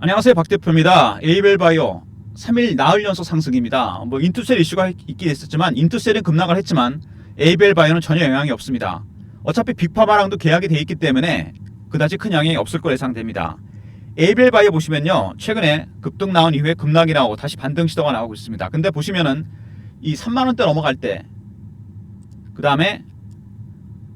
안녕하세요 박 대표입니다. 에이벨바이오 3일 나흘 연속 상승입니다. 뭐 인투셀 이슈가 있긴 했었지만 인투셀은 급락을 했지만 에이벨바이오는 전혀 영향이 없습니다. 어차피 빅파마랑도 계약이 돼 있기 때문에 그다지 큰 영향이 없을 거 예상됩니다. 에이벨바이오 보시면요 최근에 급등 나온 이후에 급락이 나오고 다시 반등 시도가 나오고 있습니다. 근데 보시면은 이 3만 원대 넘어갈 때 그 다음에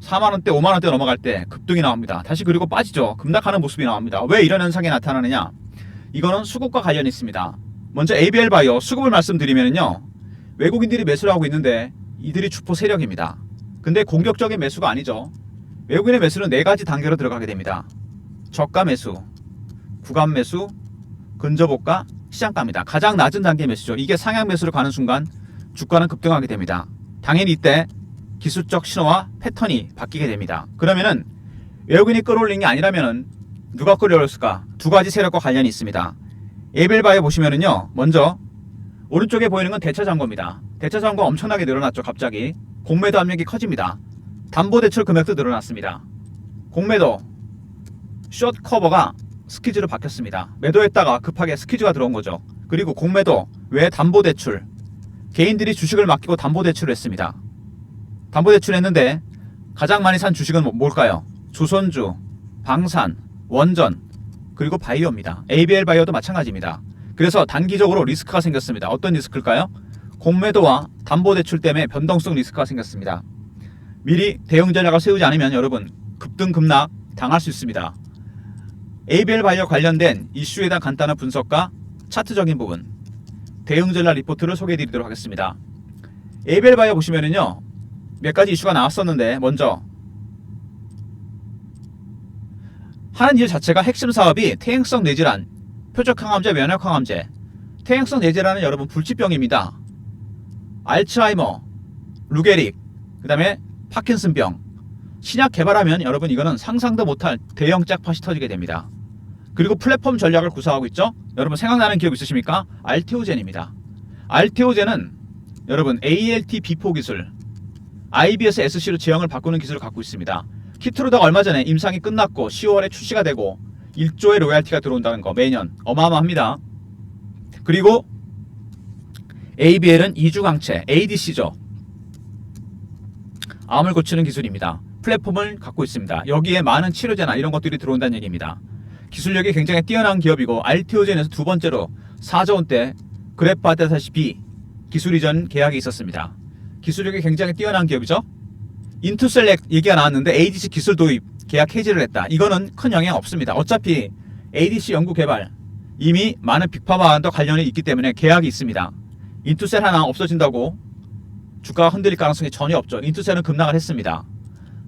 4만 원대, 5만 원대 넘어갈 때 급등이 나옵니다. 다시 그리고 빠지죠. 급락하는 모습이 나옵니다. 왜 이런 현상이 나타나느냐? 이거는 수급과 관련이 있습니다. 먼저 ABL 바이오 수급을 말씀드리면요. 외국인들이 매수를 하고 있는데 이들이 주포 세력입니다. 근데 공격적인 매수가 아니죠. 외국인의 매수는 네 가지 단계로 들어가게 됩니다. 저가 매수, 구간 매수, 근저보가, 시장가입니다. 가장 낮은 단계 매수죠. 이게 상향 매수로 가는 순간 주가는 급등하게 됩니다. 당연히 이때 기술적 신호와 패턴이 바뀌게 됩니다. 그러면은 외국인이 끌어올린 게 아니라면은 누가 끌어올렸을까? 두 가지 세력과 관련이 있습니다. 에벨바에 보시면은요, 먼저 오른쪽에 보이는 건 대차 잔고입니다. 대차 잔고 엄청나게 늘어났죠, 갑자기. 공매도 압력이 커집니다. 담보 대출 금액도 늘어났습니다. 공매도 숏 커버가 스키즈로 바뀌었습니다. 매도했다가 급하게 스키즈가 들어온 거죠. 그리고 공매도 외 담보 대출 개인들이 주식을 맡기고 담보 대출을 했습니다. 담보 대출했는데 가장 많이 산 주식은 뭐- 뭘까요? 조선주, 방산, 원전, 그리고 바이오입니다. ABL 바이오도 마찬가지입니다. 그래서 단기적으로 리스크가 생겼습니다. 어떤 리스크일까요? 공매도와 담보 대출 때문에 변동성 리스크가 생겼습니다. 미리 대응 전략을 세우지 않으면 여러분 급등 급락 당할 수 있습니다. ABL 바이오 관련된 이슈에 대한 간단한 분석과 차트적인 부분 대응 전략 리포트를 소개해 드리도록 하겠습니다. ABL 바이오 보시면은요. 몇 가지 이슈가 나왔었는데 먼저 하는 일 자체가 핵심 사업이 퇴행성 뇌질환, 표적항암제, 면역항암제. 퇴행성 뇌질환은 여러분 불치병입니다. 알츠하이머, 루게릭, 그 다음에 파킨슨병. 신약 개발하면 여러분 이거는 상상도 못할 대형 짝팟이 터지게 됩니다. 그리고 플랫폼 전략을 구사하고 있죠. 여러분 생각나는 기업 있으십니까? 알테오젠입니다. 알테오젠은 여러분 ALT 비포 기술, IBS SC로 제형을 바꾸는 기술을 갖고 있습니다. 키트로다가 얼마 전에 임상이 끝났고 10월에 출시가 되고 1조의 로얄티가 들어온다는 거 매년 어마어마합니다. 그리고 ABL은 이주강체 ADC죠. 암을 고치는 기술입니다. 플랫폼을 갖고 있습니다. 여기에 많은 치료제나 이런 것들이 들어온다는 얘기입니다. 기술력이 굉장히 뛰어난 기업이고 알티오젠에서 두 번째로 4조 원대 그래프하다시피 기술 이전 계약이 있었습니다. 기술력이 굉장히 뛰어난 기업이죠. 인투셀렉 얘기가 나왔는데 ADC 기술 도입 계약 해지를 했다. 이거는 큰 영향 없습니다. 어차피 ADC 연구 개발 이미 많은 빅파마와 관련이 있기 때문에 계약이 있습니다. 인투셀 하나 없어진다고 주가가 흔들릴 가능성이 전혀 없죠. 인투셀은 급락을 했습니다.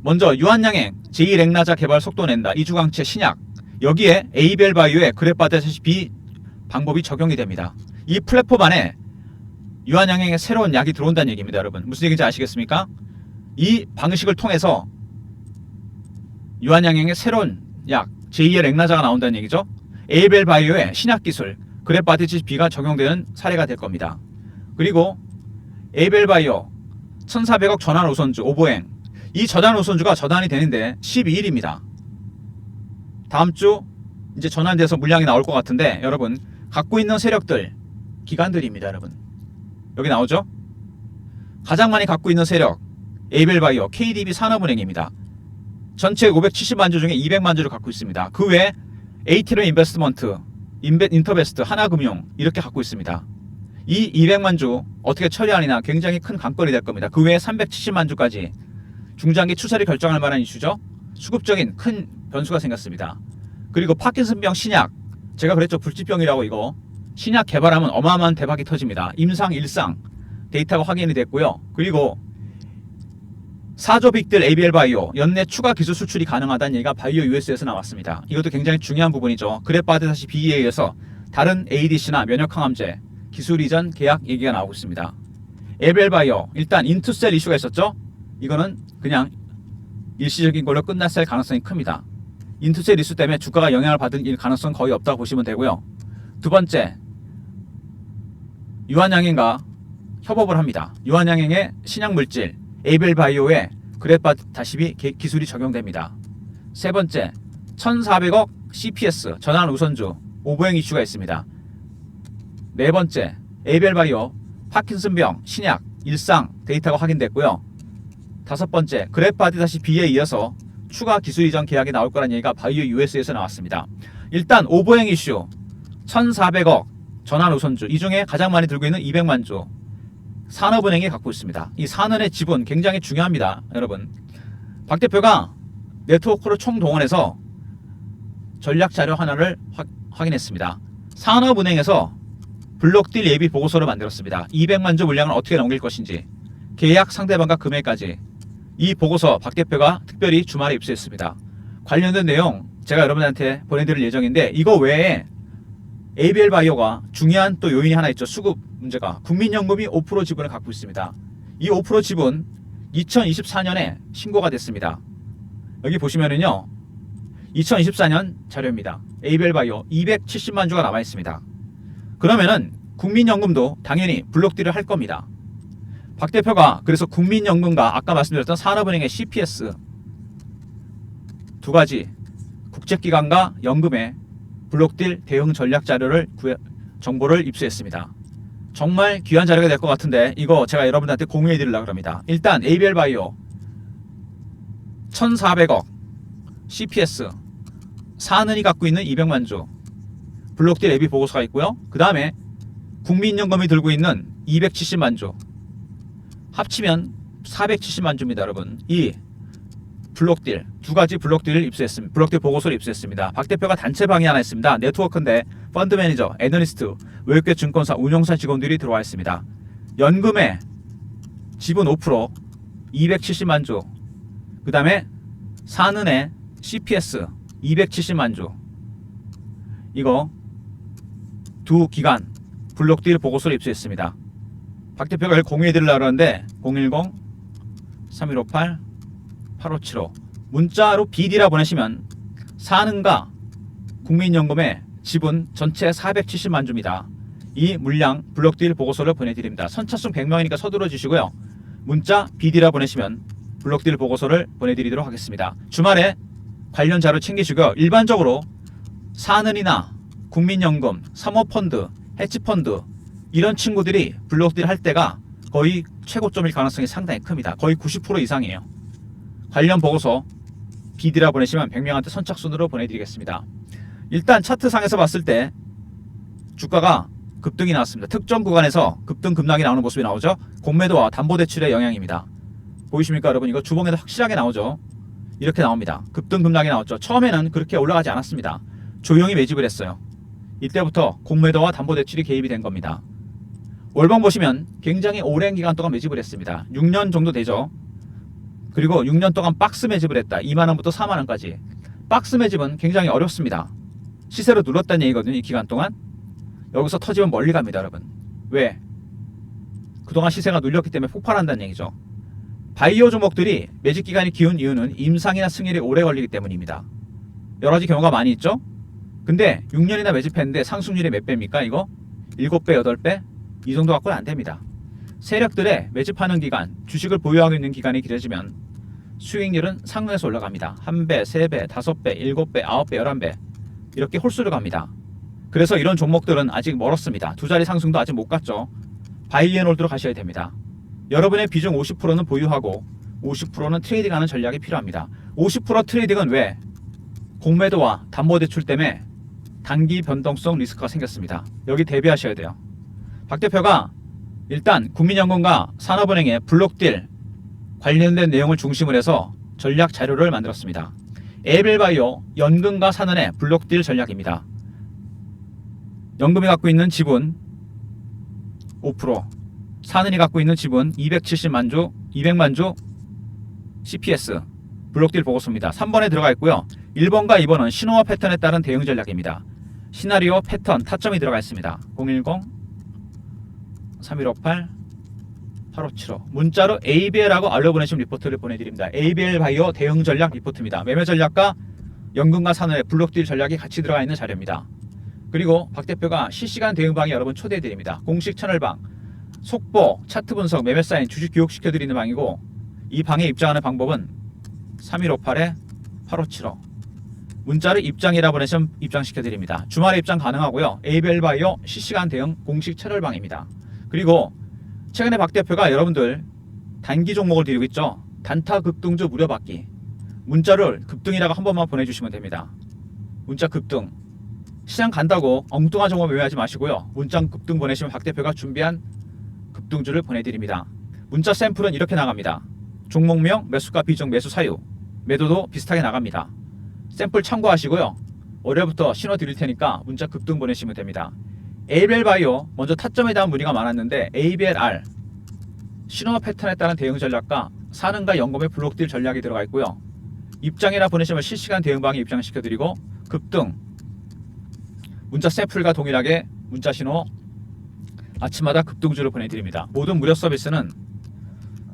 먼저 유한양행 제2렉나자 개발 속도 낸다. 이주강체 신약 여기에 에이벨 바이오의 그래프하다시피 방법이 적용이 됩니다. 이 플랫폼 안에 유한양행의 새로운 약이 들어온다는 얘기입니다, 여러분. 무슨 얘기인지 아시겠습니까? 이 방식을 통해서 유한양행의 새로운 약 제2의 렉나자가 나온다는 얘기죠. 에이벨 바이오의 신약 기술 그래파티치 B가 적용되는 사례가 될 겁니다. 그리고 에이벨 바이오 1,400억 전환 우선주 오보행 이 전환 우선주가 전환이 되는데 12일입니다. 다음 주 이제 전환돼서 물량이 나올 것 같은데 여러분 갖고 있는 세력들 기관들입니다, 여러분. 여기 나오죠? 가장 많이 갖고 있는 세력 에이벨바이오, KDB 산업은행입니다. 전체 570만 주 중에 200만 주를 갖고 있습니다. 그 외에 에이티럼 인베스트먼트, 인베, 인터베스트, 하나금융 이렇게 갖고 있습니다. 이 200만 주 어떻게 처리하느냐 굉장히 큰 관건이 될 겁니다. 그 외에 370만 주까지 중장기 추세를 결정할 만한 이슈죠. 수급적인 큰 변수가 생겼습니다. 그리고 파킨슨병 신약 제가 그랬죠 불치병이라고 이거 신약 개발하면 어마어마한 대박이 터집니다. 임상 일상 데이터가 확인이 됐고요. 그리고 사조 빅들 ABL 바이오 연내 추가 기술 수출이 가능하다는 얘기가 바이오 US에서 나왔습니다. 이것도 굉장히 중요한 부분이죠. 그래파드다시 B에 의해서 다른 ADC나 면역 항암제 기술 이전 계약 얘기가 나오고 있습니다. ABL 바이오 일단 인투셀 이슈가 있었죠. 이거는 그냥 일시적인 걸로 끝났을 가능성이 큽니다. 인투셀 이슈 때문에 주가가 영향을 받을 가능성은 거의 없다고 보시면 되고요. 두 번째, 유한양행과 협업을 합니다. 유한양행의 신약 물질 에이벨 바이오에 그래파다시비 기술이 적용됩니다. 세 번째, 1,400억 CPS 전환 우선주 오보행 이슈가 있습니다. 네 번째, 에이벨 바이오 파킨슨병, 신약, 일상 데이터가 확인됐고요. 다섯 번째, 그래파디 다시 B에 이어서 추가 기술 이전 계약이 나올 거라는 얘기가 바이오 US에서 나왔습니다. 일단 오보행 이슈 1,400억 전환 우선주 이 중에 가장 많이 들고 있는 200만 주 산업은행이 갖고 있습니다. 이 산은의 지분 굉장히 중요합니다, 여러분. 박 대표가 네트워크를 총동원해서 전략 자료 하나를 확, 확인했습니다. 산업은행에서 블록딜 예비 보고서를 만들었습니다. 200만 주 물량을 어떻게 넘길 것인지, 계약 상대방과 금액까지 이 보고서 박 대표가 특별히 주말에 입수했습니다. 관련된 내용 제가 여러분한테 보내드릴 예정인데 이거 외에 ABL 바이오가 중요한 또 요인이 하나 있죠. 수급 문제가 국민연금이 5% 지분을 갖고 있습니다. 이 5% 지분 2024년에 신고가 됐습니다. 여기 보시면은요. 2024년 자료입니다. ABL 바이오 270만 주가 남아 있습니다. 그러면은 국민연금도 당연히 블록딜을 할 겁니다. 박 대표가 그래서 국민연금과 아까 말씀드렸던 산업은행의 CPS 두 가지 국제기관과 연금의 블록딜 대응 전략 자료를 구해, 정보를 입수했습니다. 정말 귀한 자료가 될 것 같은데 이거 제가 여러분들한테 공유해 드리려고 합니다. 일단 ABL 바이오 1,400억 CPS 사은이 갖고 있는 200만 주 블록딜 예비 보고서가 있고요. 그 다음에 국민연금이 들고 있는 270만 주 합치면 470만 주입니다, 여러분. 이 블록딜 두 가지 블록딜을 입수했습니다. 블록딜 보고서를 입수했습니다. 박 대표가 단체 방이 하나 있습니다. 네트워크인데 펀드 매니저, 애널리스트, 외국계 증권사, 운용사 직원들이 들어와 있습니다. 연금의 지분 5% 270만 주. 그 다음에 산은의 CPS 270만 주. 이거 두 기관 블록딜 보고서를 입수했습니다. 박 대표가 이걸 공유해 드리려고 하는데 010 3158 8575 문자로 BD라 보내시면 사는가 국민연금의 지분 전체 470만 주입니다. 이 물량 블록딜 보고서를 보내드립니다. 선착순 100명이니까 서둘러 주시고요. 문자 BD라 보내시면 블록딜 보고서를 보내드리도록 하겠습니다. 주말에 관련 자료 챙기시고요. 일반적으로 사는이나 국민연금, 사모펀드, 해치펀드 이런 친구들이 블록딜 할 때가 거의 최고점일 가능성이 상당히 큽니다. 거의 90% 이상이에요. 관련 보고서 비디라 보내시면 100명한테 선착순으로 보내드리겠습니다. 일단 차트상에서 봤을 때 주가가 급등이 나왔습니다. 특정 구간에서 급등 급락이 나오는 모습이 나오죠. 공매도와 담보대출의 영향입니다. 보이십니까 여러분? 이거 주봉에도 확실하게 나오죠. 이렇게 나옵니다. 급등 급락이 나왔죠. 처음에는 그렇게 올라가지 않았습니다. 조용히 매집을 했어요. 이때부터 공매도와 담보대출이 개입이 된 겁니다. 월봉 보시면 굉장히 오랜 기간 동안 매집을 했습니다. 6년 정도 되죠. 그리고 6년 동안 박스 매집을 했다. 2만 원부터 4만 원까지. 박스 매집은 굉장히 어렵습니다. 시세로 눌렀다는 얘기거든요. 이 기간 동안. 여기서 터지면 멀리 갑니다, 여러분. 왜? 그동안 시세가 눌렸기 때문에 폭발한다는 얘기죠. 바이오 종목들이 매집 기간이 기운 이유는 임상이나 승일이 오래 걸리기 때문입니다. 여러 가지 경우가 많이 있죠. 근데 6년이나 매집했는데 상승률이 몇 배입니까? 이거 7배, 8배? 이 정도 갖고는 안 됩니다. 세력들의 매집하는 기간, 주식을 보유하고 있는 기간이 길어지면 수익률은 상승해서 올라갑니다. 한 배, 세 배, 다섯 배, 일곱 배, 아홉 배, 열한 배 이렇게 홀수로 갑니다. 그래서 이런 종목들은 아직 멀었습니다. 두 자리 상승도 아직 못 갔죠. 바이앤홀드로 가셔야 됩니다. 여러분의 비중 50%는 보유하고 50%는 트레이딩하는 전략이 필요합니다. 50% 트레이딩은 왜? 공매도와 담보대출 때문에 단기 변동성 리스크가 생겼습니다. 여기 대비하셔야 돼요. 박 대표가 일단 국민연금과 산업은행의 블록딜 관련된 내용을 중심으로 해서 전략 자료를 만들었습니다. 에벨바이오 연금과 산은의 블록딜 전략입니다. 연금이 갖고 있는 지분 5%, 산은이 갖고 있는 지분 270만 주, 200만 주 CPS 블록딜 보고서입니다. 3번에 들어가 있고요. 1번과 2번은 신호와 패턴에 따른 대응 전략입니다. 시나리오, 패턴, 타점이 들어가 있습니다. 010 3158 8575 문자로 ABL하고 알려 보내신 리포트를 보내드립니다. ABL 바이오 대응 전략 리포트입니다. 매매 전략과 연금과 산업의 블록딜 전략이 같이 들어가 있는 자료입니다. 그리고 박 대표가 실시간 대응방에 여러분 초대해드립니다. 공식 채널방, 속보, 차트 분석, 매매 사인, 주식 교육시켜드리는 방이고 이 방에 입장하는 방법은 3158에 8575 문자를 입장이라 보내시면 입장시켜 드립니다. 주말에 입장 가능하고요. 에이벨바이오 실시간 대응 공식 채널방입니다. 그리고 최근에 박 대표가 여러분들 단기 종목을 드리고 있죠. 단타 급등주 무료 받기. 문자를 급등이라고 한 번만 보내주시면 됩니다. 문자 급등. 시장 간다고 엉뚱한 종목 매매하지 마시고요. 문자 급등 보내시면 박 대표가 준비한 급등주를 보내드립니다. 문자 샘플은 이렇게 나갑니다. 종목명, 매수가 비중, 매수 사유, 매도도 비슷하게 나갑니다. 샘플 참고하시고요. 월요일부터 신호 드릴 테니까 문자 급등 보내시면 됩니다. ABL 바이오 먼저 타점에 대한 문의가 많았는데 ABLR 신호 패턴에 따른 대응 전략과 사능과 연금의 블록딜 전략이 들어가 있고요. 입장이나 보내시면 실시간 대응방에 입장시켜 드리고 급등 문자 샘플과 동일하게 문자 신호 아침마다 급등주를 보내드립니다. 모든 무료 서비스는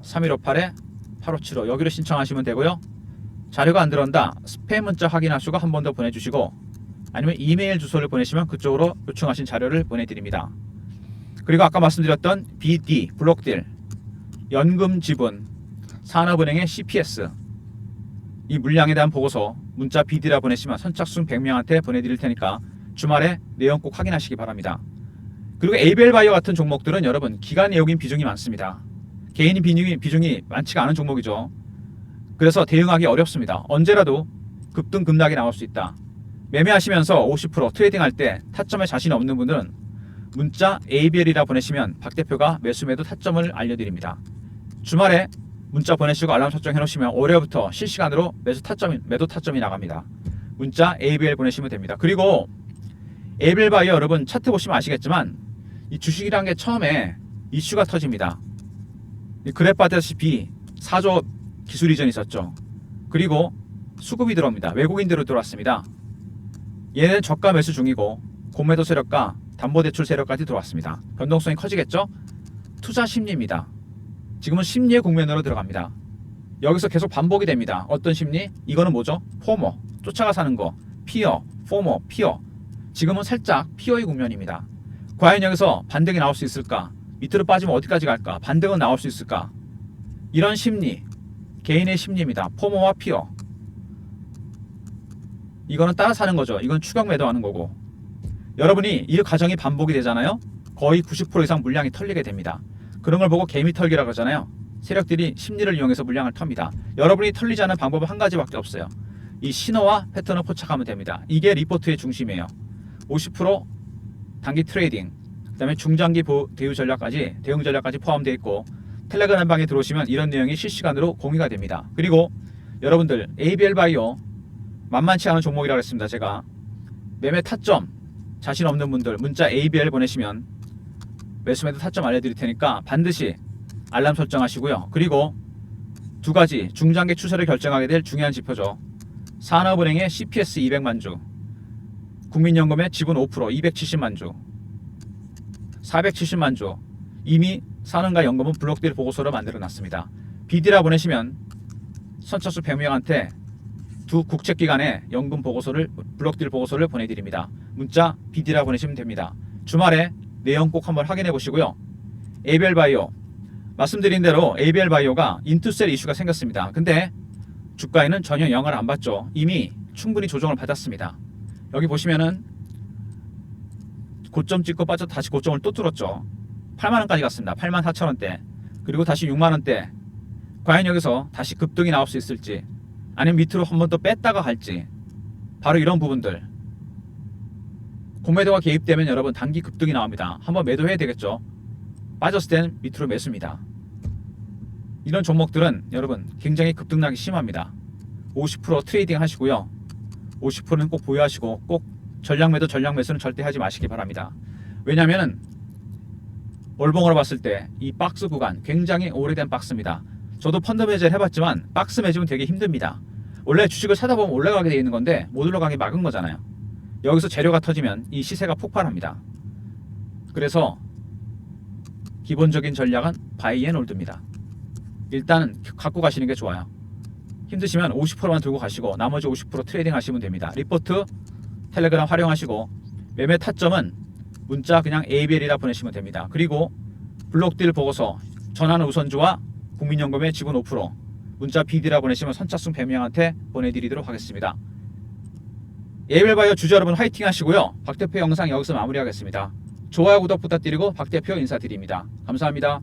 3158에 8575 여기로 신청하시면 되고요. 자료가 안 들어온다 스팸 문자 확인하시고 한 번 더 보내주시고 아니면 이메일 주소를 보내시면 그쪽으로 요청하신 자료를 보내드립니다. 그리고 아까 말씀드렸던 BD 블록딜 연금 지분 산업은행의 CPS 이 물량에 대한 보고서 문자 BD라 보내시면 선착순 100명한테 보내드릴 테니까 주말에 내용 꼭 확인하시기 바랍니다. 그리고 에이벨 바이오 같은 종목들은 여러분 기간 내역인 비중이 많습니다. 개인 비중이, 비중이 많지가 않은 종목이죠. 그래서 대응하기 어렵습니다. 언제라도 급등 급락이 나올 수 있다. 매매하시면서 50% 트레이딩 할 때 타점에 자신 없는 분들은 문자 ABL이라 보내시면 박 대표가 매수 매도 타점을 알려드립니다. 주말에 문자 보내시고 알람 설정 해놓으시면 월요일부터 실시간으로 매수 타점 매도 타점이 나갑니다. 문자 ABL 보내시면 됩니다. 그리고 ABL 바이오 여러분 차트 보시면 아시겠지만 이 주식이란 게 처음에 이슈가 터집니다. 이 그래프 봤다시피 4조 기술 이전이 있었죠. 그리고 수급이 들어옵니다. 외국인들로 들어왔습니다. 얘는 저가 매수 중이고 공매도 세력과 담보대출 세력까지 들어왔습니다. 변동성이 커지겠죠? 투자 심리입니다. 지금은 심리의 국면으로 들어갑니다. 여기서 계속 반복이 됩니다. 어떤 심리? 이거는 뭐죠? 포머, 쫓아가 사는 거, 피어, 포머, 피어. 지금은 살짝 피어의 국면입니다. 과연 여기서 반등이 나올 수 있을까? 밑으로 빠지면 어디까지 갈까? 반등은 나올 수 있을까? 이런 심리, 개인의 심리입니다. 포머와 피어. 이거는 따라 사는 거죠. 이건 추격 매도하는 거고. 여러분이 이 과정이 반복이 되잖아요. 거의 90% 이상 물량이 털리게 됩니다. 그런 걸 보고 개미 털기라 그러잖아요. 세력들이 심리를 이용해서 물량을 텁니다. 여러분이 털리지 않은 방법은 한 가지밖에 없어요. 이 신호와 패턴을 포착하면 됩니다. 이게 리포트의 중심이에요. 50% 단기 트레이딩, 그다음에 중장기 보, 대우 전략까지 대응 전략까지 포함되어 있고 텔레그램 방에 들어오시면 이런 내용이 실시간으로 공유가 됩니다. 그리고 여러분들 ABL 바이오 만만치 않은 종목이라고 했습니다. 제가 매매 타점 자신 없는 분들 문자 ABL 보내시면 매수매도 타점 알려드릴 테니까 반드시 알람 설정하시고요. 그리고 두 가지 중장기 추세를 결정하게 될 중요한 지표죠. 산업은행의 CPS 200만 주, 국민연금의 지분 5% 270만 주, 470만 주 이미 산업과 연금은 블록딜 보고서를 만들어 놨습니다. BD라 보내시면 선착수 100명한테 두 국책기관의 연금 보고서를 블록딜 보고서를 보내드립니다. 문자 BD라 보내시면 됩니다. 주말에 내용 꼭 한번 확인해 보시고요. 에이벨 바이오 말씀드린 대로 에이벨 바이오가 인투셀 이슈가 생겼습니다. 근데 주가에는 전혀 영향을 안 받죠. 이미 충분히 조정을 받았습니다. 여기 보시면은 고점 찍고 빠져 다시 고점을 또 뚫었죠. 8만 원까지 갔습니다. 8만 4천 원대. 그리고 다시 6만 원대. 과연 여기서 다시 급등이 나올 수 있을지 아니면 밑으로 한 번 더 뺐다가 갈지 바로 이런 부분들 공매도가 개입되면 여러분 단기 급등이 나옵니다. 한번 매도해야 되겠죠. 빠졌을 땐 밑으로 매수입니다. 이런 종목들은 여러분 굉장히 급등락이 심합니다. 50% 트레이딩 하시고요. 50%는 꼭 보유하시고 꼭 전량 매도 전량 매수는 절대 하지 마시기 바랍니다. 왜냐하면 월봉으로 봤을 때 이 박스 구간 굉장히 오래된 박스입니다. 저도 펀드 매제를 해봤지만 박스 매집은 되게 힘듭니다. 원래 주식을 사다 보면 올라가게 돼 있는 건데 못 올라가게 막은 거잖아요. 여기서 재료가 터지면 이 시세가 폭발합니다. 그래서 기본적인 전략은 바이앤홀드입니다. 일단 갖고 가시는 게 좋아요. 힘드시면 50%만 들고 가시고 나머지 50% 트레이딩 하시면 됩니다. 리포트 텔레그램 활용하시고 매매 타점은 문자 그냥 ABL이라 보내시면 됩니다. 그리고 블록딜 보고서 전환 우선주와 국민연금의 지분 5% 문자 BD라 보내시면 선착순 100명한테 보내드리도록 하겠습니다. 에이벨바이오 주주 여러분 화이팅 하시고요. 박 대표 영상 여기서 마무리하겠습니다. 좋아요 구독 부탁드리고 박 대표 인사드립니다. 감사합니다.